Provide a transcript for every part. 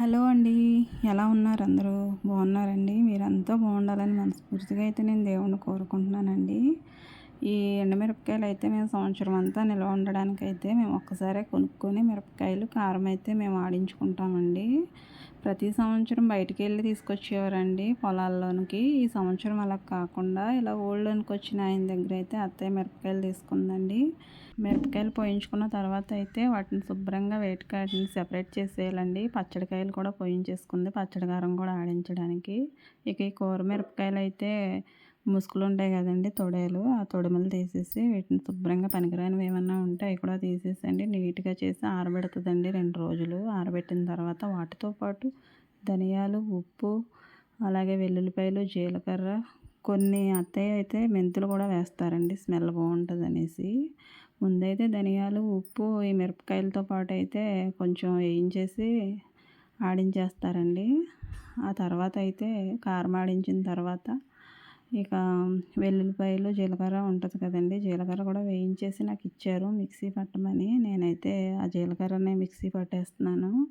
Hello అండి. ఎలా ఉన్నారు అందరూ? బాగున్నారండి? మీరంతా బాగుండాలని మనస్ఫూర్తిగా అయితే నేను దేవుణ్ణి కోరుకుంటున్నానండి. ఈ ఎండమిరపకాయలు అయితే మేము సంవత్సరం అంతా నిల్వ ఉండడానికి అయితే మేము ఒక్కసారే కొనుక్కొని మిరపకాయలు కారం అయితే మేము ఆడించుకుంటామండి. ప్రతి సంవత్సరం బయటికి వెళ్ళి తీసుకొచ్చేవారండి పొలాల్లోనికి. ఈ సంవత్సరం అలా కాకుండా ఇలా ఓల్డ్లోనికి వచ్చిన ఆయన దగ్గర అయితే అత్తయ్య మిరపకాయలు తీసుకుందండి. మిరపకాయలు పోయించుకున్న తర్వాత అయితే వాటిని శుభ్రంగా వేటికాయని సెపరేట్ చేసేయాలండి. పచ్చడికాయలు కూడా పోయించేసుకుంది. పచ్చడి కారం కూడా ఆడించడానికి. ఇక ఈ కూర మిరపకాయలు అయితే ముసుగులు ఉంటాయి కదండి తొడేలు. ఆ తొడిమలు తీసేసి వీటిని శుభ్రంగా పనికిరానివి ఏమన్నా ఉంటే అవి కూడా తీసేసండి నీట్గా చేసి ఆరబెడుతుందండి రెండు రోజులు. ఆరబెట్టిన తర్వాత వాటితో పాటు ధనియాలు ఉప్పు అలాగే వెల్లుల్లిపాయలు జీలకర్ర కొన్ని అత్తయ్య అయితే మెంతులు కూడా వేస్తారండి. స్మెల్ బాగుంటుంది అనేసి ముందైతే ధనియాలు ఉప్పు ఈ మిరపకాయలతో పాటు అయితే కొంచెం వేయించేసి ఆడించేస్తారండి. ఆ తర్వాత అయితే కారం ఆడించిన తర్వాత ఇక వెల్లుల్లిపాయలు జీలకర్ర ఉంటుంది కదండి. జీలకర్ర కూడా వేయించేసి నాకు ఇచ్చారు మిక్సీ పట్టమని. నేనైతే ఆ జీలకర్రనే మిక్సీ పట్టేస్తున్నాను.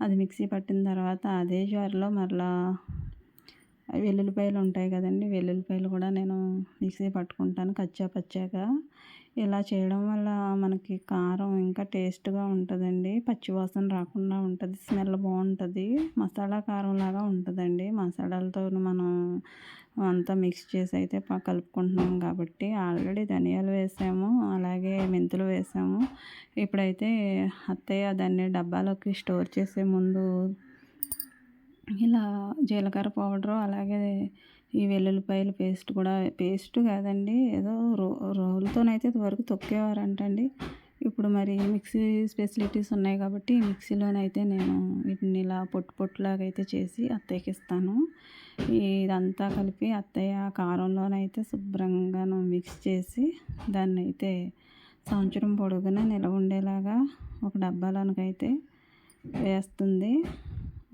అది మిక్సీ పట్టిన తర్వాత అదే జార్లో మరలా వెల్లుల్లిపాయలు ఉంటాయి కదండి. వెల్లుల్లిపాయలు కూడా నేను మిక్సీ పట్టుకుంటాను కచ్చా పచ్చాగా ఇలా చేయడం వల్ల మనకి కారం ఇంకా టేస్ట్గా ఉంటుందండి. పచ్చివాసన రాకుండా ఉంటుంది. స్మెల్ బాగుంటుంది. మసాలా కారం లాగా ఉంటుందండి. మసాలాలతో మనం అంతా మిక్స్ చేసి అయితే కలుపుకుంటున్నాం కాబట్టి ఆల్రెడీ ధనియాలు వేసాము. అలాగే మెంతులు వేసాము. ఇప్పుడైతే అత్తయ్య దాన్ని డబ్బాలోకి స్టోర్ చేసే ముందు ఇలా జీలకర్ర పౌడరు అలాగే ఈ వెల్లుల్లిపాయల పేస్ట్ కూడా పేస్ట్ కాదండి ఏదో రో రోలుతోనైతే ఇదివరకు తొక్కేవారంటండి. ఇప్పుడు మరి మిక్సీ ఫెసిలిటీస్ ఉన్నాయి కాబట్టి మిక్సీలోనైతే నేను వీటిని ఇలా పొట్టు పొట్టులాగైతే అయితే చేసి అత్తయ్యకి ఇస్తాను ఇదంతా కలిపి అత్తయ్య కారంలోనైతే శుభ్రంగా మిక్స్ చేసి దాన్ని అయితే సంవత్సరం పొడుగున నిలవ ఉండేలాగా ఒక డబ్బాలోనికైతే వేస్తుంది.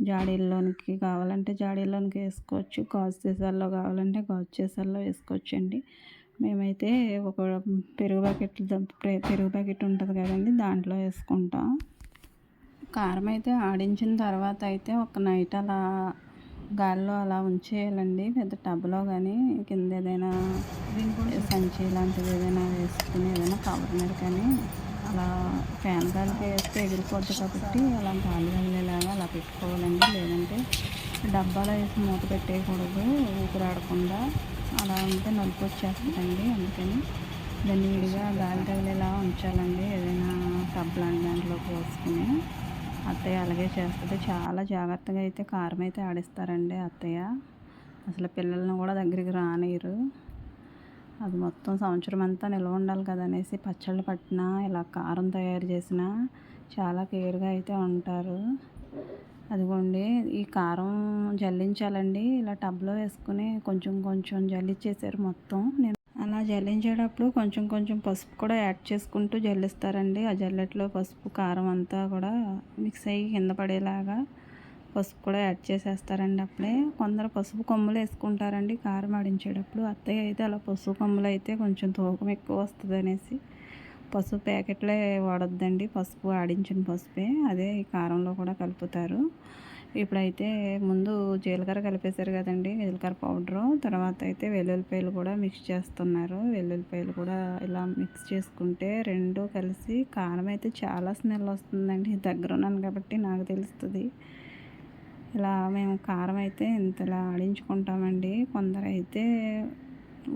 జాడీల్లోనికి కావాలంటే జాడీల్లోనికి వేసుకోవచ్చు. గాజు సీసాల్లో కావాలంటే గాజు సీసాల్లో వేసుకోవచ్చు అండి మేమైతే ఒక పెరుగు ప్యాకెట్ పెరుగు ప్యాకెట్ ఉంటుంది కదండి దాంట్లో వేసుకుంటాం. కారం అయితే ఆడించిన తర్వాత అయితే ఒక నైట్ అలా గాలిలో అలా ఉంచేయాలండి. పెద్ద టబ్లో కానీ కింద ఏదైనా సంచి లాంటిది ఏదైనా వేసుకుని ఏదైనా కవర్ మీద కానీ అలా ఫ్యాన్ గాలికి వేస్తే ఎగిరిపోద్ది కాబట్టి అలా గాలి అలా పెట్టుకోవాలండి. లేదంటే డబ్బాలో వేసి మూత పెట్టేయకూడదు ఊపిరాడకుండా. అలా ఉంటే నలుపు వచ్చేస్తుందండి. అందుకని దాన్ని విడిగా గాలి తగిలేలా ఉంచాలండి. ఏదైనా టబ్ లాంటి దాంట్లో పోసుకుని. అత్తయ్య అలాగే చేస్తుంది. చాలా జాగ్రత్తగా అయితే కారం అయితే ఆడిస్తారండి అత్తయ్య. అసలు పిల్లల్ని కూడా దగ్గరికి రానియరు అది మొత్తం సంవత్సరం అంతా నిల్వ ఉండాలి కదా అనేసి పచ్చళ్ళు పట్టినా ఇలా కారం తయారు చేసిన చాలా కేర్గా అయితే ఉంటారు. అదిగోండి ఈ కారం జల్లించాలండి. ఇలా టబ్లో వేసుకుని కొంచెం కొంచెం జల్లించేసారు మొత్తం. నేను అలా జల్లించేటప్పుడు కొంచెం కొంచెం పసుపు కూడా యాడ్ చేసుకుంటూ జల్లిస్తారండి. ఆ జల్లెట్లో పసుపు కారం అంతా కూడా మిక్స్ అయ్యి కింద పడేలాగా పసుపు కూడా యాడ్ చేసేస్తారండి అప్పుడే. కొందరు పసుపు కొమ్ములు వేసుకుంటారండి కారం ఆడించేటప్పుడు. అత్తయ్య అయితే అలా పసుపు కొమ్ములు అయితే కొంచెం తూకం ఎక్కువ వస్తుంది అనేసి పసుపు ప్యాకెట్లే వాడొద్దండి. పసుపు ఆడించిన పసుపే. అదే ఈ కారంలో కూడా కలుపుతారు. ఇప్పుడైతే ముందు జీలకర్ర కలిపేశారు కదండి జీలకర్ర పౌడరు. తర్వాత అయితే వెల్లుల్లిపాయలు కూడా మిక్స్ చేస్తున్నారు. వెల్లుల్లిపాయలు కూడా ఇలా మిక్స్ చేసుకుంటే రెండు కలిసి కారం అయితే చాలా స్మెల్ వస్తుందండి. దగ్గర ఉన్నాను కాబట్టి నాకు తెలుస్తుంది. ఇలా మేము కారం అయితే ఇంతలా ఆడించుకుంటామండి. కొందరు అయితే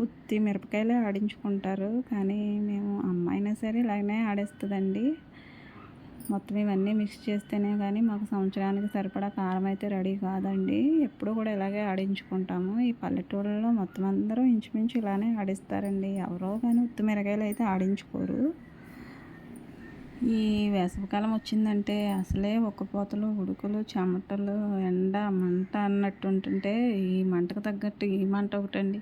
ఉత్తి మిరపకాయలే ఆడించుకుంటారు. కానీ మేము అమ్మాయినా సరే ఇలాగనే ఆడేస్తుందండి. మొత్తం ఇవన్నీ మిక్స్ చేస్తేనే కానీ మాకు సంవత్సరానికి సరిపడా కారం అయితే రెడీ కాదండి. ఎప్పుడు కూడా ఇలాగే ఆడించుకుంటాము. ఈ పల్లెటూళ్ళలో మొత్తం అందరూ ఇంచుమించు ఇలానే ఆడిస్తారండి. ఎవరో కానీ ఉత్తి మిరకాయలు అయితే ఆడించుకోరు. ఈ వేసవికాలం వచ్చిందంటే అసలే పోతలు ఉడుకులు చెమటలు ఎండ మంట అన్నట్టు ఉంటుంటే ఈ మంటకు తగ్గట్టు ఈ మంట ఒకటండి.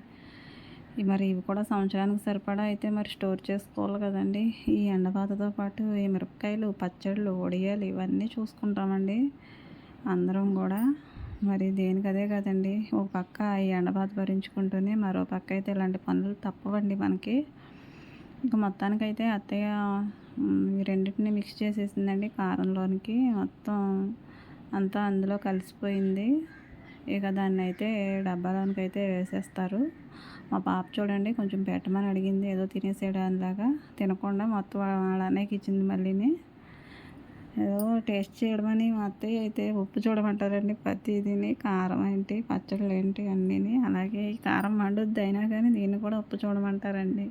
మరి ఇవి కూడా సంవత్సరానికి సరిపడా అయితే మరి స్టోర్ చేసుకోవాలి కదండి. ఈ ఎండబాతతో పాటు ఈ మిరపకాయలు పచ్చళ్ళు ఒడియాలు ఇవన్నీ చూసుకుంటామండి. అందరం కూడా మరి దేనికి అదే కదండి. ఒక పక్క ఈ ఎండబాత భరించుకుంటూనే మరో పక్క అయితే ఇలాంటి పనులు తప్పవండి మనకి. ఇంకా మొత్తానికైతే అత్తయ్య రెండింటిని మిక్స్ చేసేసిందండి కారంలోనికి. మొత్తం అంతా అందులో కలిసిపోయింది. ఇక దాన్ని అయితే డబ్బాలోనికి అయితే వేసేస్తారు. మా పాప చూడండి కొంచెం పెట్టమని అడిగింది. ఏదో తినేసేయడానిలాగా తినకుండా మొత్తం అలానే ఇచ్చింది మళ్ళీని. ఏదో టేస్ట్ చేయడమని మా అత్తయ్య అయితే ఉప్పు చూడమంటారండి. ప్రతిదీని కారం ఏంటి పచ్చళ్ళు ఏంటి అన్నీ అలాగే ఈ కారం మండుద్ది అయినా కానీ దీన్ని కూడా ఉప్పు చూడమంటారండి.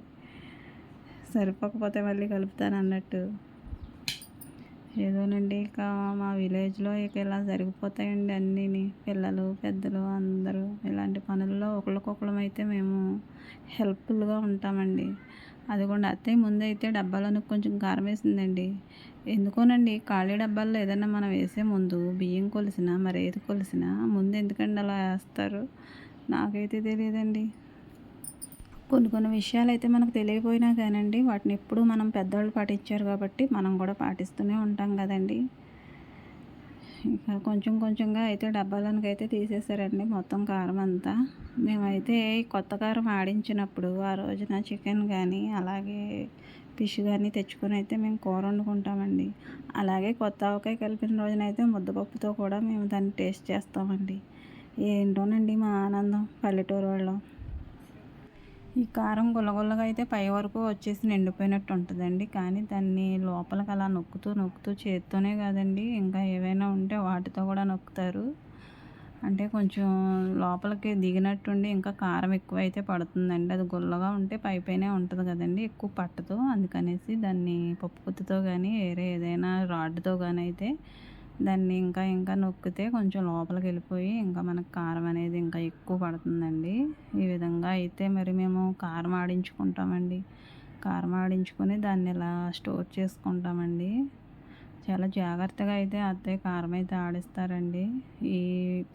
సరిపోకపోతే మళ్ళీ కలుపుతాను అన్నట్టు. ఏదోనండి ఇక మా విలేజ్లో ఇక ఇలా జరిగిపోతాయండి అన్నీని. పిల్లలు పెద్దలు అందరూ ఇలాంటి పనుల్లో ఒకరికొకరం అయితే మేము హెల్ప్ఫుల్గా ఉంటామండి. అది కూడా అత్తయ్య ముందైతే డబ్బాలోని కొంచెం కారం వేసిందండి. ఎందుకోనండి ఖాళీ డబ్బాల్లో ఏదైనా మనం వేసే ముందు బియ్యం కొలిసినా మరి ఏది కొలిసినా ముందు ఎందుకండి అలా వేస్తారు? నాకైతే తెలియదండి. కొన్ని కొన్ని విషయాలు అయితే మనకు తెలియపోయినా కానండి వాటిని ఎప్పుడూ మనం పెద్దవాళ్ళు పాటించారు కాబట్టి మనం కూడా పాటిస్తూనే ఉంటాం కదండి. ఇంకా కొంచెం కొంచెంగా అయితే డబ్బాలోనికి అయితే తీసేసారండి మొత్తం కారం అంతా. మేమైతే కొత్త కారం ఆడించినప్పుడు ఆ రోజున చికెన్ కానీ అలాగే ఫిష్ కానీ తెచ్చుకొని అయితే మేము కూర వండుకుంటామండి. అలాగే కొత్త ఆవకాయ కలిపిన రోజునైతే ముద్దపప్పుతో కూడా మేము దాన్ని టేస్ట్ చేస్తామండి. ఏంటోనండి మా ఆనందం పల్లెటూరు వాళ్ళం. ఈ కారం గుల్లగుల్లగా అయితే పై వరకు వచ్చేసి నిండిపోయినట్టు ఉంటుందండి కానీ దాన్ని లోపలికి అలా నొక్కుతూ నొక్కుతూ చేత్తోనే కాదండి. ఇంకా ఏవైనా ఉంటే వాటితో కూడా నొక్కుతారు. అంటే కొంచెం లోపలికి దిగినట్టుండి ఇంకా కారం ఎక్కువ అయితే పడుతుందండి. అది గుల్లగా ఉంటే పై పైనే ఉంటుంది కదండి ఎక్కువ పట్టదు. అందుకనేసి దాన్ని పప్పు గుత్తితో కానీ వేరే ఏదైనా రాడ్తో కానీ అయితే దాన్ని ఇంకా ఇంకా నొక్కితే కొంచెం లోపలికి వెళ్ళిపోయి ఇంకా మనకు కారం అనేది ఇంకా ఎక్కువ పడుతుందండి. ఈ విధంగా అయితే మరి మేము కారం ఆడించుకుంటామండి. కారం ఆడించుకొని దాన్ని ఇలా స్టోర్ చేసుకుంటామండి? చాలా జాగ్రత్తగా అయితే అత్తయ్య కారం అయితే ఆడిస్తారండి. ఈ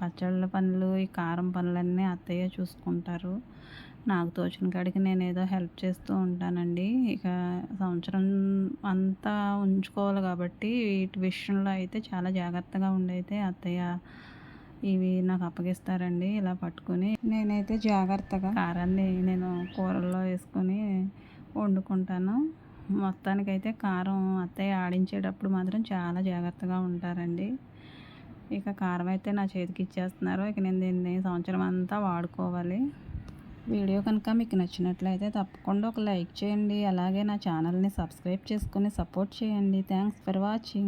పచ్చళ్ళ పనులు ఈ కారం పనులన్నీ అత్తయ్య చూసుకుంటారు. నాకు తోచిన కాడికి నేను ఏదో హెల్ప్ చేస్తూ ఉంటానండి. ఇక సంవత్సరం అంతా ఉంచుకోవాలి కాబట్టి వీటి విషయంలో అయితే చాలా జాగ్రత్తగా ఉండైతే అత్తయ్య ఇవి నాకు అప్పగిస్తారండి. ఇలా పట్టుకొని నేనైతే జాగ్రత్తగా కారాన్ని నేను కూరల్లో వేసుకొని వండుకుంటాను. మొత్తానికైతే కారం అత్తయ్య ఆడించేటప్పుడు మాత్రం చాలా జాగ్రత్తగా ఉంటారండి. ఇక కారం అయితే నా చేతికి ఇచ్చేస్తున్నారు. ఇక నేను దీన్ని సంవత్సరం అంతా వాడుకోవాలి. వీడియో కనుక మీకు నచ్చినట్లయితే తప్పకుండా ఒక లైక్ చేయండి. అలాగే నా ఛానల్ని సబ్స్క్రైబ్ చేసుకొని సపోర్ట్ చేయండి. Thanks for watching.